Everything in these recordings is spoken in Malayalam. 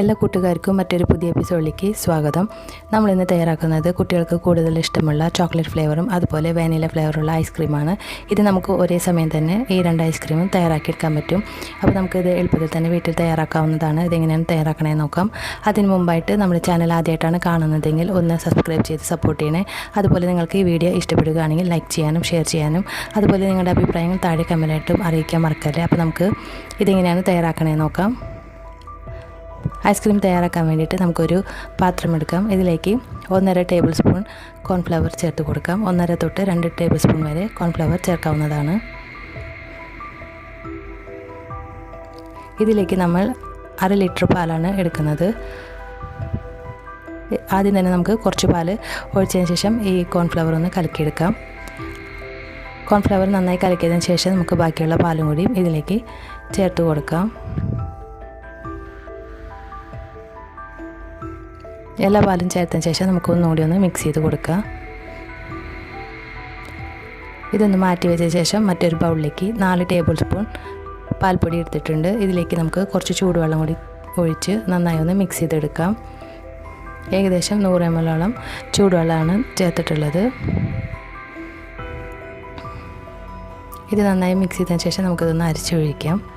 എല്ലാ കൂട്ടുകാർക്കും മറ്റൊരു പുതിയ എപ്പിസോഡിലേക്ക് സ്വാഗതം. നമ്മൾ ഇന്ന് തയ്യാറാക്കുന്നത് കുട്ടികൾക്ക് കൂടുതൽ ഇഷ്ടമുള്ള ചോക്ലേറ്റ് ഫ്ലേവറും അതുപോലെ വാനില ഫ്ലേവറുള്ള ഐസ്ക്രീമാണ്. ഇത് നമുക്ക് ഒരേ സമയം തന്നെ ഈ രണ്ട് ഐസ്ക്രീമും തയ്യാറാക്കിയെടുക്കാൻ പറ്റും. അപ്പോൾ നമുക്കിത് എളുപ്പത്തിൽ തന്നെ വീട്ടിൽ തയ്യാറാക്കാവുന്നതാണ്. ഇതെങ്ങനെയാണ് തയ്യാറാക്കണേ നോക്കാം. അതിന് മുമ്പായിട്ട് നമ്മുടെ ചാനൽ ആദ്യമായിട്ടാണ് കാണുന്നതെങ്കിൽ ഒന്ന് സബ്സ്ക്രൈബ് ചെയ്ത് സപ്പോർട്ട് ചെയ്യണേ. അതുപോലെ നിങ്ങൾക്ക് ഈ വീഡിയോ ഇഷ്ടപ്പെടുകയാണെങ്കിൽ ലൈക്ക് ചെയ്യാനും ഷെയർ ചെയ്യാനും അതുപോലെ നിങ്ങളുടെ അഭിപ്രായങ്ങൾ താഴെ കമന്റായിട്ടും അറിയിക്കാൻ മറക്കല്ലേ. അപ്പോൾ നമുക്ക് ഇതെങ്ങനെയാണ് തയ്യാറാക്കണേ നോക്കാം. ഐസ്ക്രീം തയ്യാറാക്കാൻ വേണ്ടിയിട്ട് നമുക്കൊരു പാത്രം എടുക്കാം. ഇതിലേക്ക് ഒന്നര ടേബിൾ സ്പൂൺ കോൺഫ്ലവർ ചേർത്ത് കൊടുക്കാം. ഒന്നര തൊട്ട് രണ്ട് ടേബിൾ സ്പൂൺ വരെ കോൺഫ്ലവർ ചേർക്കാവുന്നതാണ്. ഇതിലേക്ക് നമ്മൾ അര ലിറ്റർ പാലാണ് എടുക്കുന്നത്. ആദ്യം തന്നെ നമുക്ക് കുറച്ച് പാൽ ഒഴിച്ചതിന് ശേഷം ഈ കോൺഫ്ലവർ ഒന്ന് കലക്കിയെടുക്കാം. കോൺഫ്ലവർ നന്നായി കലക്കിയതിന് ശേഷം നമുക്ക് ബാക്കിയുള്ള പാലും കൂടിയും ഇതിലേക്ക് ചേർത്ത് കൊടുക്കാം. എല്ലാ പാലും ചേർത്തതിന് ശേഷം നമുക്കൊന്നുകൂടി ഒന്ന് മിക്സ് ചെയ്ത് കൊടുക്കുക. ഇതൊന്ന് മാറ്റി വെച്ച ശേഷം മറ്റൊരു ബൗളിലേക്ക് നാല് ടേബിൾ സ്പൂൺ പാൽപ്പൊടി എടുത്തിട്ടുണ്ട്. ഇതിലേക്ക് നമുക്ക് കുറച്ച് ചൂടുവെള്ളം കൂടി ഒഴിച്ച് നന്നായി ഒന്ന് മിക്സ് ചെയ്തെടുക്കാം. ഏകദേശം നൂറ് എം എല്ലോളം ചൂടുവെള്ളമാണ് ചേർത്തിട്ടുള്ളത്. ഇത് നന്നായി മിക്സ് ചെയ്തതിന് ശേഷം നമുക്കിതൊന്ന് അരിച്ചൊഴിക്കാം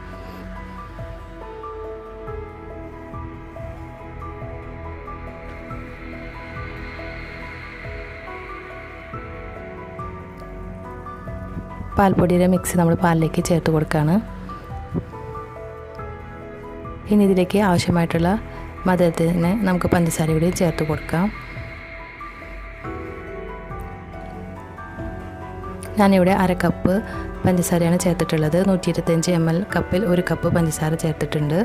പാൽപ്പൊടിയുടെ മിക്സ് നമ്മൾ പാലിലേക്ക് ചേർത്ത് കൊടുക്കുകയാണ്. ഇനി ഇതിലേക്ക് ആവശ്യമായിട്ടുള്ള മധുരത്തിന് നമുക്ക് പഞ്ചസാര കൂടി ചേർത്ത് കൊടുക്കാം. ഞാനിവിടെ അര കപ്പ് പഞ്ചസാരയാണ് ചേർത്തിട്ടുള്ളത്. നൂറ്റി ഇരുപത്തഞ്ച് എം എൽ കപ്പിൽ ഒരു കപ്പ് പഞ്ചസാര ചേർത്തിട്ടുണ്ട്.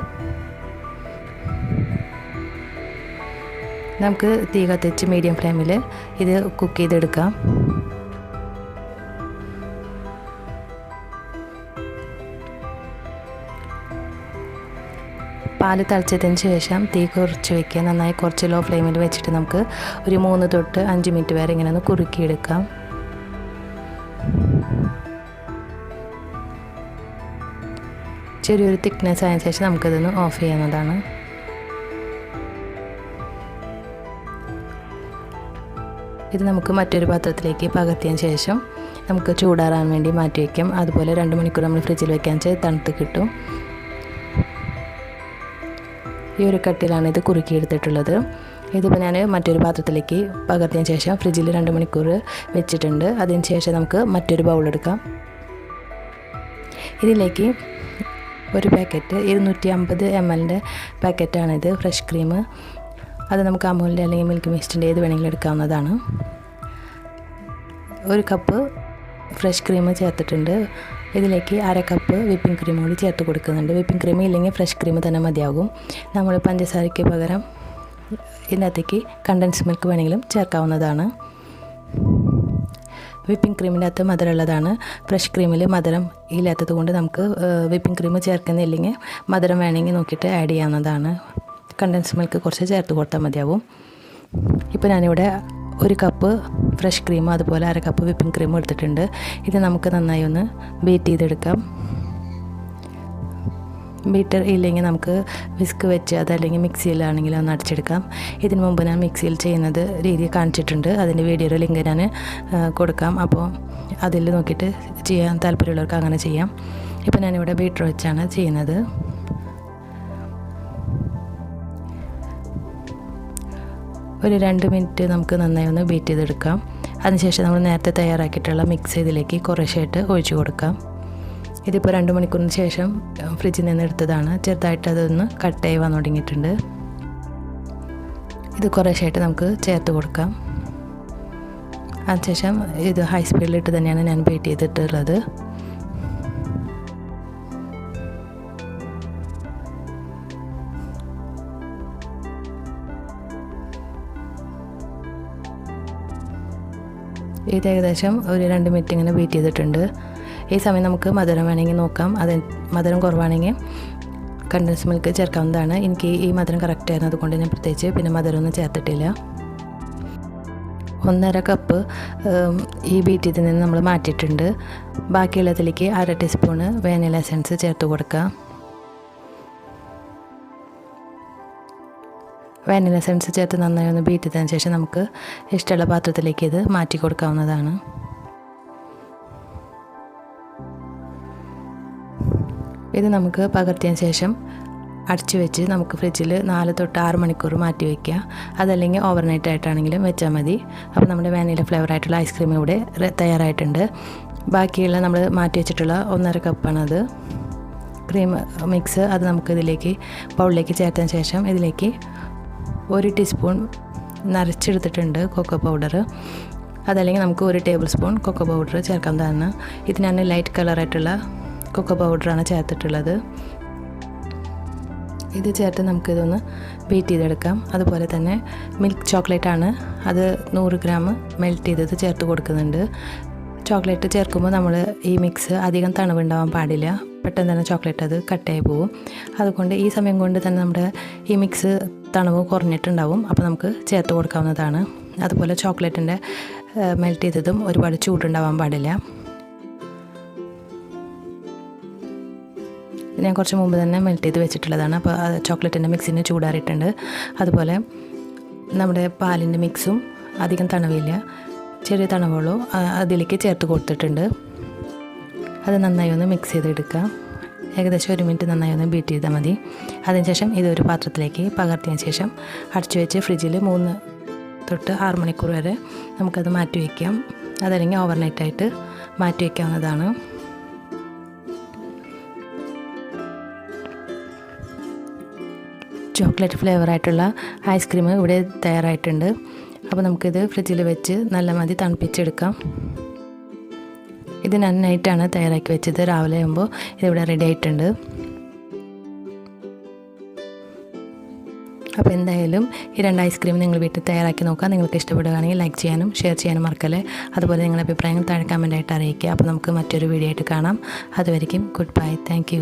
നമുക്ക് തീ കത്തിച്ച് മീഡിയം ഫ്ലെയിമിൽ ഇത് കുക്ക് ചെയ്തെടുക്കാം. പാൽ തിളച്ചതിന് ശേഷം തീ കുറച്ച് വയ്ക്കുക നന്നായി കുറച്ച് ലോ ഫ്ലെയിമിൽ വെച്ചിട്ട് നമുക്ക് ഒരു മൂന്ന് തൊട്ട് അഞ്ച് മിനിറ്റ് വരെ ഇങ്ങനെ ഒന്ന് കുറുക്കിയെടുക്കാം. ചെറിയൊരു തിക്നെസ് ആയതിനു ശേഷം നമുക്കിതൊന്ന് ഓഫ് ചെയ്യുന്നതാണ്. ഇത് നമുക്ക് മറ്റൊരു പാത്രത്തിലേക്ക് പകർത്തിയതിന് ശേഷം നമുക്ക് ചൂടാറാൻ വേണ്ടി മാറ്റി വയ്ക്കാം അതുപോലെ രണ്ട് മണിക്കൂർ നമ്മൾ ഫ്രിഡ്ജിൽ വെക്കാൻ വെച്ചാൽ തണുത്ത് കിട്ടും. ഈ ഒരു കട്ടിലാണ് ഇത് കുറുക്കിയെടുത്തിട്ടുള്ളത്. ഇതിപ്പോൾ ഞാൻ മറ്റൊരു പാത്രത്തിലേക്ക് പകർത്തിയതിന് ശേഷം ഫ്രിഡ്ജിൽ രണ്ട് മണിക്കൂർ വെച്ചിട്ടുണ്ട്. അതിന് ശേഷം നമുക്ക് മറ്റൊരു ബൗളെടുക്കാം ഇതിലേക്ക് ഒരു പാക്കറ്റ് ഇരുന്നൂറ്റി അമ്പത് എം എല്ലിന്റെ പാക്കറ്റാണിത് ഫ്രഷ് ക്രീം. അത് നമുക്ക് അമൂലിന്റെ അല്ലെങ്കിൽ മിൽക്ക് മിസ്റ്റിന്റെ ഏത് വേണമെങ്കിലും എടുക്കാവുന്നതാണ്. ഒരു കപ്പ് ഫ്രഷ് ക്രീം ചേർത്തിട്ടുണ്ട്. ഇതിലേക്ക് അര കപ്പ് വിപ്പിംഗ് ക്രീം കൂടി ചേർത്ത് കൊടുക്കുന്നുണ്ട്. വിപ്പിംഗ് ക്രീം ഇല്ലെങ്കിൽ ഫ്രഷ് ക്രീം തന്നെ മതിയാകും. നമ്മൾ പഞ്ചസാരയ്ക്ക് പകരം ഇതിനകത്തേക്ക് കണ്ടൻസ് മിൽക്ക് വേണമെങ്കിലും ചേർക്കാവുന്നതാണ്. വിപ്പിംഗ് ക്രീമിന്റെ അകത്ത് മധുരമുള്ളതാണ് ഫ്രഷ് ക്രീമിൽ മധുരം ഇല്ലാത്തത് കൊണ്ട് നമുക്ക് വിപ്പിംഗ് ക്രീം ചേർക്കുന്നില്ലെങ്കിൽ മധുരം വേണമെങ്കിൽ നോക്കിയിട്ട് ആഡ് ചെയ്യാവുന്നതാണ്. കണ്ടൻസ് മിൽക്ക് കുറച്ച് ചേർത്ത് കൊടുത്താൽ മതിയാവും. ഇപ്പോൾ ഞാനിവിടെ ഒരു കപ്പ് ഫ്രഷ് ക്രീം അതുപോലെ അര കപ്പ് വിപ്പിംഗ് ക്രീം എടുത്തിട്ടുണ്ട്. ഇത് നമുക്ക് നന്നായി ഒന്ന് ബീറ്റ് ചെയ്തെടുക്കാം. ബീറ്റർ ഇല്ലെങ്കിൽ നമുക്ക് വിസ്ക് വെച്ച് അതല്ലെങ്കിൽ മിക്സിയിലാണെങ്കിൽ ഒന്ന് അടിച്ചെടുക്കാം. ഇതിന് മുമ്പ് ഞാൻ മിക്സിയിൽ ചെയ്യുന്നത് രീതി കാണിച്ചിട്ടുണ്ട്. അതിന്റെ വീഡിയോയുടെ ലിങ്ക് ഞാൻ കൊടുക്കാം. അപ്പോൾ അതിൽ നോക്കിയിട്ട് ചെയ്യാൻ താല്പര്യമുള്ളവർക്ക് അങ്ങനെ ചെയ്യാം. ഇപ്പോൾ ഞാനിവിടെ ബീറ്റർ വെച്ചാണ് ചെയ്യുന്നത്. ഒരു രണ്ട് മിനിറ്റ് നമുക്ക് നന്നായി ഒന്ന് ബീറ്റ് ചെയ്തെടുക്കാം. അതിനുശേഷം നമ്മൾ നേരത്തെ തയ്യാറാക്കിയിട്ടുള്ള മിക്സ് ഇതിലേക്ക് കുറേശ്ശായിട്ട് ഒഴിച്ചു കൊടുക്കാം. ഇതിപ്പോൾ രണ്ട് മണിക്കൂറിന് ശേഷം ഫ്രിഡ്ജിൽ നിന്ന് എടുത്തതാണ്. ചെറുതായിട്ട് അതൊന്ന് കട്ടായി വന്നു തുടങ്ങിയിട്ടുണ്ട്. ഇത് കുറേശ്ശായിട്ട് നമുക്ക് ചേർത്ത് കൊടുക്കാം. അതിനുശേഷം ഇത് ഹൈ സ്പീഡിലിട്ട് തന്നെയാണ് ഞാൻ ബീറ്റ് ചെയ്തിട്ടുള്ളത്. ഇത് ഏകദേശം ഒരു രണ്ട് മിനിറ്റ് ഇങ്ങനെ ബീറ്റ് ചെയ്തിട്ടുണ്ട്. ഈ സമയം നമുക്ക് മധുരം വേണമെങ്കിൽ നോക്കാം. അത് മധുരം കുറവാണെങ്കിൽ കണ്ടൻസ് മിൽക്ക് ചേർക്കാവുന്നതാണ്. എനിക്ക് ഈ മധുരം കറക്റ്റ് ആയിരുന്നു. അതുകൊണ്ട് ഞാൻ പ്രത്യേകിച്ച് പിന്നെ മധുരമൊന്നും ചേർത്തിട്ടില്ല. ഒന്നര കപ്പ് ഈ ബീറ്റിൽ നിന്ന് നമ്മൾ മാറ്റിയിട്ടുണ്ട്. ബാക്കിയുള്ളതിലേക്ക് അര ടീസ്പൂണ് വാനില എസൻസ് ചേർത്ത് കൊടുക്കുക. വാനില സെൻസ് ചേർത്ത് നന്നായി ഒന്ന് ബീറ്റ് ചെയ്തതിന് ശേഷം നമുക്ക് ഇഷ്ടമുള്ള പാത്രത്തിലേക്ക് ഇത് മാറ്റി കൊടുക്കാവുന്നതാണ്. ഇത് നമുക്ക് പകർത്തിയതിന് ശേഷം അടച്ചു വെച്ച് നമുക്ക് ഫ്രിഡ്ജിൽ നാല് തൊട്ട് ആറ് മണിക്കൂർ മാറ്റി വയ്ക്കുക അതല്ലെങ്കിൽ ഓവർനൈറ്റ് ആയിട്ടാണെങ്കിലും വെച്ചാൽ മതി. അപ്പോൾ നമ്മുടെ വാനില ഫ്ലേവർ ആയിട്ടുള്ള ഐസ്ക്രീം ഇവിടെ തയ്യാറായിട്ടുണ്ട്. ബാക്കിയുള്ള നമ്മൾ മാറ്റി വെച്ചിട്ടുള്ള ഒന്നര കപ്പാണത് ക്രീം മിക്സ് അത് നമുക്ക് ഇതിലേക്ക് ബൗളിലേക്ക് ചേർത്തതിന് ശേഷം ഇതിലേക്ക് ഒരു ടീസ്പൂൺ നരച്ചെടുത്തിട്ടുണ്ട് കൊക്കോ പൗഡർ അതല്ലെങ്കിൽ നമുക്ക് ഒരു ടേബിൾ സ്പൂൺ കൊക്കോ പൗഡർ ചേർക്കാവുന്നതാണ് ഇത് ഞാൻ ലൈറ്റ് കളറായിട്ടുള്ള കൊക്കോ പൗഡറാണ് ചേർത്തിട്ടുള്ളത്. ഇത് ചേർത്ത് നമുക്കിതൊന്ന് ബീറ്റ് ചെയ്തെടുക്കാം. അതുപോലെ തന്നെ മിൽക്ക് ചോക്ലേറ്റ് ആണ്. അത് നൂറ് ഗ്രാം മെൽറ്റ് ചെയ്തത് ചേർത്ത് കൊടുക്കുന്നുണ്ട്. ചോക്ലേറ്റ് ചേർക്കുമ്പോൾ നമ്മൾ ഈ മിക്സ് അധികം തണുവുണ്ടാവാൻ പാടില്ല. പെട്ടെന്ന് തന്നെ ചോക്ലേറ്റ് അത് കട്ടായി പോകും അതുകൊണ്ട് ഈ സമയം കൊണ്ട് തന്നെ നമ്മുടെ ഈ മിക്സ് തണുവ് കുറഞ്ഞിട്ടുണ്ടാവും. അപ്പോൾ നമുക്ക് ചേർത്ത് കൊടുക്കാവുന്നതാണ്. അതുപോലെ ചോക്ലേറ്റിന്റെ മെൽറ്റ് ചെയ്തതും ഒരുപാട് ചൂടുണ്ടാവാൻ പാടില്ല. ഞാൻ കുറച്ച് മുമ്പ് തന്നെ മെൽറ്റ് ചെയ്ത് വെച്ചിട്ടുള്ളതാണ്. അപ്പോൾ ചോക്ലേറ്റിന്റെ മിക്സിന് ചൂടാറിയിട്ടുണ്ട്. അതുപോലെ നമ്മുടെ പാലിന്റെ മിക്സും അധികം തണവില്ല. ചെറിയ തണവുള്ളൂ അതിലേക്ക് ചേർത്ത് കൊടുത്തിട്ടുണ്ട്. അത് നന്നായി ഒന്ന് മിക്സ് ചെയ്തെടുക്കുക. ഏകദേശം ഒരു മിനിറ്റ് നന്നായി ഒന്ന് ബീറ്റ് ചെയ്താൽ മതി. അതിനുശേഷം ഇതൊരു പാത്രത്തിലേക്ക് പകർത്തിയതിന് ശേഷം അടച്ചു വെച്ച് ഫ്രിഡ്ജിൽ മൂന്ന് തൊട്ട് ആറ് മണിക്കൂർ വരെ നമുക്കത് മാറ്റി വയ്ക്കാം അതല്ലെങ്കിൽ ഓവർനൈറ്റായിട്ട് മാറ്റി വയ്ക്കാവുന്നതാണ് ചോക്ലേറ്റ് ഫ്ലേവറായിട്ടുള്ള ഐസ്ക്രീം ഇവിടെ തയ്യാറായിട്ടുണ്ട്. അപ്പോൾ നമുക്കിത് ഫ്രിഡ്ജിൽ വെച്ച് നല്ല മതി തണുപ്പിച്ചെടുക്കാം. ഇത് നന്നായിട്ടാണ് തയ്യാറാക്കി വെച്ചത്. രാവിലെ ആകുമ്പോൾ ഇതിവിടെ റെഡി ആയിട്ടുണ്ട്. അപ്പോൾ എന്തായാലും ഈ രണ്ട് ഐസ്ക്രീം നിങ്ങൾ വീട്ടിൽ തയ്യാറാക്കി നോക്കുക. നിങ്ങൾക്ക് ഇഷ്ടപ്പെടുകയാണെങ്കിൽ ലൈക്ക് ചെയ്യാനും ഷെയർ ചെയ്യാനും മറക്കല്ലേ. അതുപോലെ നിങ്ങളുടെ അഭിപ്രായങ്ങൾ താഴെ കമന്റായിട്ട് അറിയിക്കുക. അപ്പോൾ നമുക്ക് മറ്റൊരു വീഡിയോ ആയിട്ട് കാണാം. അതുവരെയും ഗുഡ് ബൈ താങ്ക്